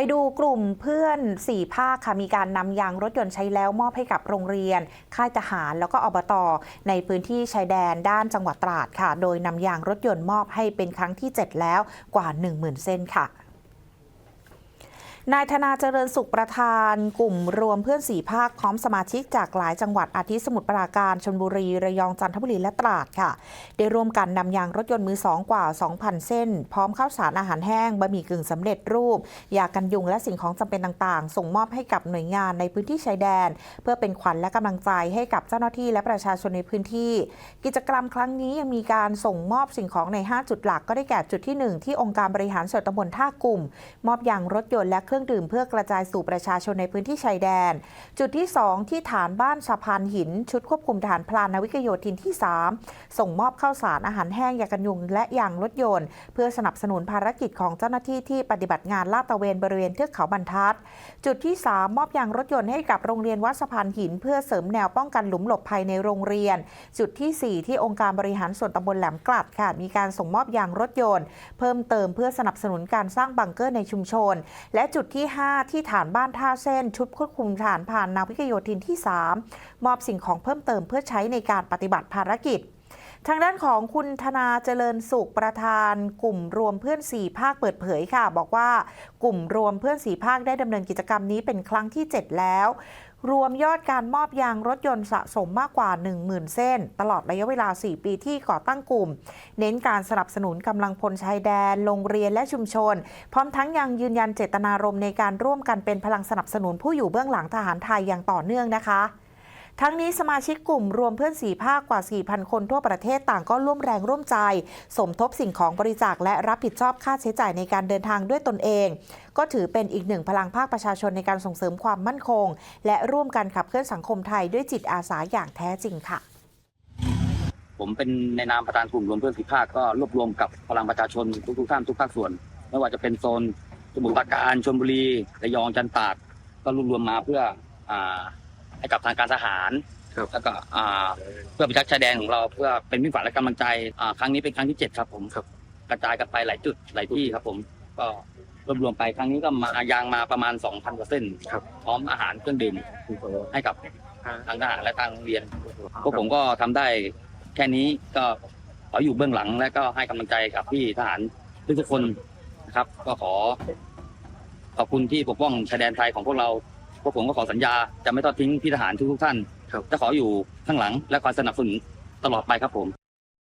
ไปดูกลุ่มเพื่อน 4 ภาคค่ะ มีการนำยางรถยนต์ใช้แล้วมอบให้กับโรงเรียน ค่ายทหาร แล้วก็อบต ในพื้นที่ชายแดนด้านจังหวัดตราดค่ะ โดยนำยางรถยนต์มอบให้เป็นครั้งที่ 7 แล้วกว่า 10,000 เส้นค่ะ นายธนาเจริญสุขประธาน กลุ่มรวมเพื่อนสีภาคพร้อมสมาชิกจากหลายจังหวัดอาทิสมุทรปราการชลบุรี ระยองจันทบุรีและตราดค่ะ ได้ร่วมกันนำยางรถยนต์มือสองกว่า 2,000 เส้น พร้อมข้าวสารอาหารแห้งบะหมี่กึ่งสำเร็จรูป ยากันยุงและสิ่งของจำเป็นต่างๆ ส่งมอบให้กับหน่วยงานในพื้นที่ชายแดน เพื่อเป็นขวัญและกำลังใจให้กับเจ้าหน้าที่และประชาชนในพื้นที่ กิจกรรมครั้งนี้ยังมีการส่งมอบสิ่งของใน 5 จุดหลักก็ได้แก่จุดที่ 1 ที่องค์การบริหารส่วนตำบลท่ากลุ่ม มอบยางรถยนต์และเครื่องื่องดื่มเพื่อกระจายสู่ประชาชนในพื้นที่ชายแดน จุดที่ 2 ที่ฐานบ้านสะพานหิน ชุดควบคุมฐานพลานนาวิกโยธินที่ 3 ส่งมอบข้าวสารอาหารแห้งยากันยุง และยางรถยนต์ เพื่อสนับสนุนภารกิจของเจ้าหน้าที่ที่ปฏิบัติงานลาดตระเวนบริเวณเทือกเขาบรรทัด จุดที่ 3 มอบยางรถยนต์ให้กับโรงเรียนวัดสะพานหิน เพื่อเสริมแนวป้องกันหลุมหลบภัยในโรงเรียน จุดทีสี่4 ที่องค์การบริหารส่วนตำบลแหลมกลัดค่ะมีการส่งมอบยางรถยนต์ เพิ่มเติมเพื่อสนับสนุนการสร้างบังเกอร์ในชุมชน และจุดุดที่ 5 ที่ฐานบ้านท่าเส้น ชุดควบคุมฐานผ่านนาวิกโยธินที่ 3 มอบสิ่งของเพิ่มเติมเพื่อใช้ในการปฏิบัติภารกิจทางด้านของคุณธนาเจริญสุขประธานกลุ่มรวมเพื่อนสี่ภาคเปิดเผยค่ะ บอกว่ากลุ่มรวมเพื่อนสี่ภาคได้ดำเนินกิจกรรมนี้เป็นครั้งที่ 7 แล้ว รวมยอดการมอบยางรถยนต์สะสมมากกว่า 10,000 เส้น ตลอดระยะเวลา 4 ปีที่ก่อตั้งกลุ่ม เน้นการสนับสนุนกำลังพลชายแดน โรงเรียนและชุมชน พร้อมทั้งยังยืนยันเจตนารมณ์ในการร่วมกันเป็นพลังสนับสนุนผู้อยู่เบื้องหลังทหารไทยอย่างต่อเนื่องนะคะ ทั้งนี้สมาชิกกลุ่มรวมเพื่อนสีภาคกว่า 4,000 คนทั่วประเทศต่างก็ร่วมแรงร่วมใจ สมทบสิ่งของบริจาคและรับผิดชอบค่าใช้จ่ายในการเดินทางด้วยตนเอง ก็ถือเป็นอีกหนึ่งพลังภาคประชาชนในการส่งเสริมความมั่นคง และร่วมกันขับเคลื่อนสังคมไทยด้วยจิตอาสาอย่างแท้จริงค่ะผมเป็นในนามประธานกลุ่มรวมเพื่อนสิภาคก็รวบรวมกับพลังประชาชนทุกๆท่านทุกภาคส่วน ไม่ว่าจะเป็นโซนสมุทรปราการชลบุรีระยองจันทร์ตราดก็รวบรวมมาเพื่ออ ให้กับทางการทหารครับแล้วก็อ่าเพื่อพิทักษ์ชายแดนของเราเพื่อเป็นมิตรฝันและกำลังใจอ่าครั้งนี้เป็นครั้งที่เจ็ดครับผมครับ กระจายกันไปหลายจุดหลายที่ครับผมก็รวบรวมไปครั้งนี้ก็มายางมาประมาณ 2,000กว่าเส้นครับ พร้อมอาหารเครื่องดื่มให้กับทางทหารและทางโรงเรียน พวกผมก็ทำได้แค่นี้ก็ขออยู่เบื้องหลังและก็ให้กำลังใจกับพี่ทหารทุกๆคนนะครับ ก็ขอ ขอบคุณที่ปกป้องชายแดนไทยของพวกเราพ วกผมก็ขอสัญญาจะไม่ทอดทิ้งพี่ทหารทุกๆท่านครับจะขออยู่ข้างหลังและคอยสนับสนุนตลอดไปครับผม